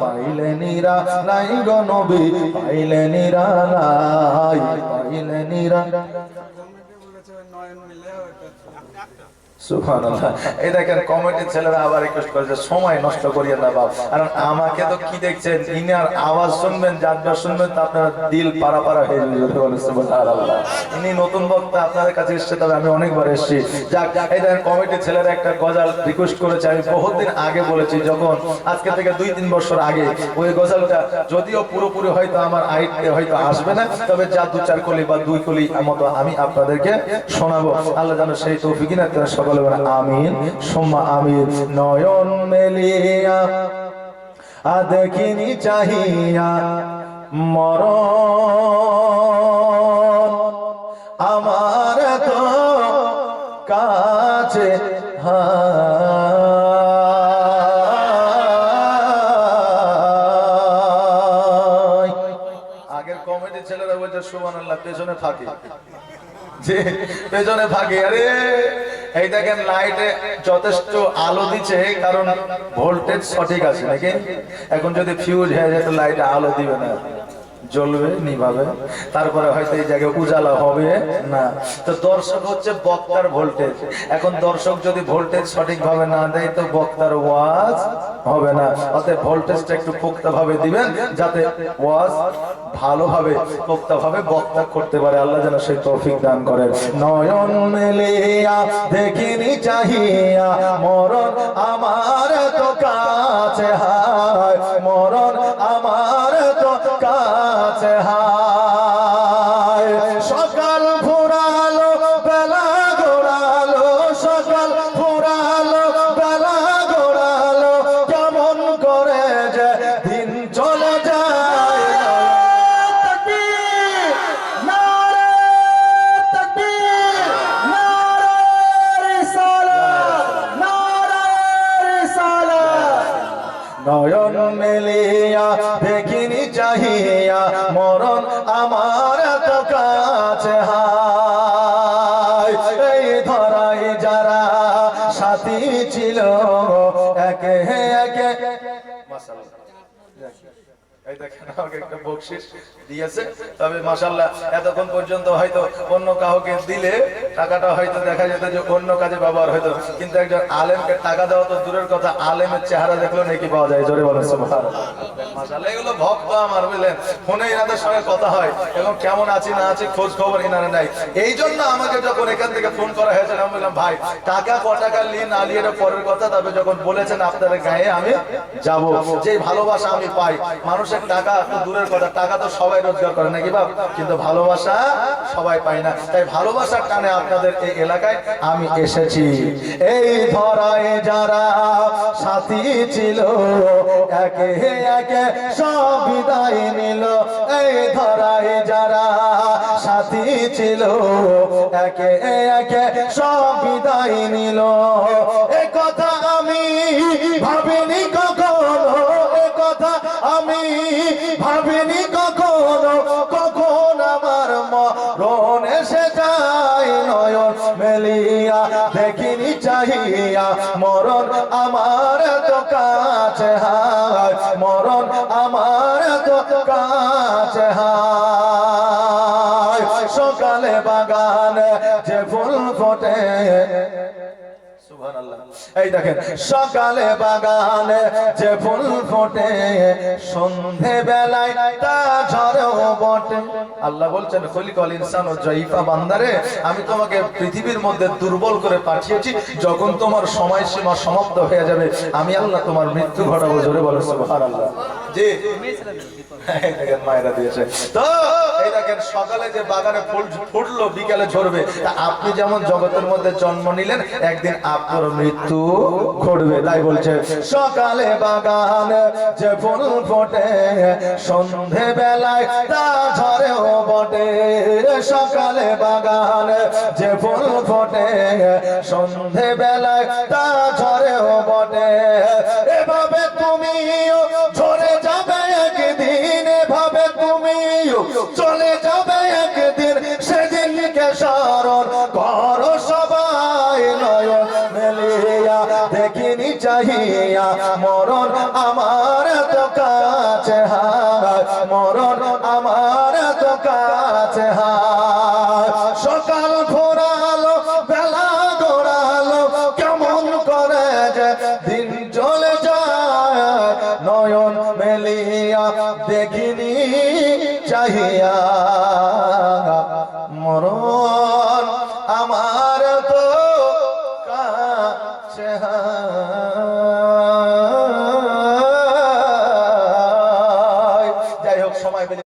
পাইলে নিরা লাই গো নবী পাইলে নিরা লাই পাইলে সুবহানাল্লাহ আমি অনেকবার এসেছি। কমিটির ছেলেরা একটা গজাল রিকোয়েস্ট করেছে, আমি বহুদিন আগে বলেছি, যখন আজকে থেকে দুই তিন বছর আগে ওই গজালটা যদিও পুরোপুরি হয়তো আমার আইটে হয়তো আসবে না, তবে যা দু চার কলি বা দুই কলি মতো আমি আপনাদেরকে শোনাবো। আল্লাহ জানো সেই তৌফিক না সকলে আমিন। সোম্মা, আমিন। নয়ন মেলিয়া আ দেখিনি চাহিয়া মর আমার তো কাছে হায় আগের কমিটি ছেলেরা বলছে সুবান আল্লাহ পেছনে থাকে যে, পেছনে থাকে আরে! এই দেখেন লাইটে যথেষ্ট আলো দিচ্ছে, কারণ ভোল্টেজ সঠিক আছে নাকি? এখন যদি ফিউজ হয়ে যায়, তো লাইটে আলো দিবে না। জ্বলবে, নিভাবে। তারপরে হয়তো এই জায়গায় উজালা হবে, না। তো দর্শক হচ্ছে বক্তার ভোল্টেজ। এখন দর্শক যদি ভোল্টেজ সঠিকভাবে না দেয়, তো বক্তার ওয়াজ হবে না। অতএব ভোল্টেজটা একটু পোক্তা ভাবে দিবেন, যাতে ওয়াজ ভালোভাবে পোক্তা ভাবে বক্তা করতে পারে। আল্লাহ যেন সেই তৌফিক দান করেন। নয়ন মেলিয়া, দেখিনি চাহিয়া, মরণ আমার তো কাছে হায়। মরণ মেলিয়া দেখিনি চাহিয়া, মরণ আমার তো কাছে এই ধরাই যারা সাথী ছিল, একে একে দিয়েছে। তবে মাশাল্লাহ এতক্ষণ পর্যন্ত হয়তো অন্য কাউকে দিলে টাকাটা হয়তো দেখা যেত যে অন্য কাজে ব্যবহার হতো। কিন্তু একজন আলেমকে টাকা দেওয়া তো দূরের কথা, আলেমের চেহারা দেখলেও নাকি পাওয়া যায়, জোরে বলেন এগুলো ভক্ত আমার, বুঝলেন? ফোনে সঙ্গে কথা হয়, এবং কেমন আছি, না আছি, খোঁজ খবর নাই। এই জন্য আমাকে যখন এখান থেকে ফোন করা হয়েছে, আমি বললাম, ভাই, টাকা, ক টাকা নিয়ে না নিয়ে পরের কথা। তবে যখন বলেছেন, আপনাদের গায়ে আমি যাব। যে ভালোবাসা আমি পাই, মানুষের টাকা দূরের কথা, টাকা তো সবাই রোজগার করে, নাকি বাপ? কিন্তু ভালোবাসা সবাই পায় না। তাই ভালোবাসার টানে আপনাদের এই এলাকায় আমি এসেছি। এই ধরায় যারা সাথী ছিল, একে একে সব বিদায় নিল। এই ধরায় যারা সাথী ছিল, একে একে সব বিদায় নিল। মেলিয়া দেখিনি চাহিয়া, মরণ আমার তো কাছে হায়, মরণ আমার তো কাছে হায় সকালে বাগানে যে ফুল ফোটে। এই দেখেন, সকালে বাগানে যে ফুল ফোটে সন্ধে বেলায় তা ঝরেও বটে। আল্লাহ বলছেন, খলিকল ইনসান ও জয়ীফা বান্দারে, আমি তোমাকে পৃথিবীর মধ্যে দুর্বল করে পাঠিয়েছি, যখন তোমার সময়সীমা সমাপ্ত হয়ে যাবে, আমি আল্লাহ তোমার মৃত্যু ঘটাবো, জোরে বলে, সুবহানাল্লাহ। জি। দেখেন, মায়েরা দিয়েছে। তো, এই দেখেন, সকালে যে বাগানে ফুল ফুটলো, বিকালে ঝরবে আপনি যেমন জগতের মধ্যে জন্ম নিলেন, একদিন আপনার মৃত্যু ঘটবে, তাই বলছে। সকালে বাগানে যে ফুল ফোটে সন্ধে বেলায় তা ঝরেও বটে। সকালে বাগানে যে ফুল ফোটে সন্ধে বেলায় তা ঝরেও বটে। এভাবে তুমিও ঝরে যাবে একদিন, এভাবে তুমিও চলে যাবে একদিন। সেদিনকে স্মরণ মরণ আমার তো কাছে হায় সকাল ঘোরালো, বেলা গড়ালো কেমন করে যে দিন চলে যায়। নয়ন মেলিয়া দেখিনি, চাহিয়া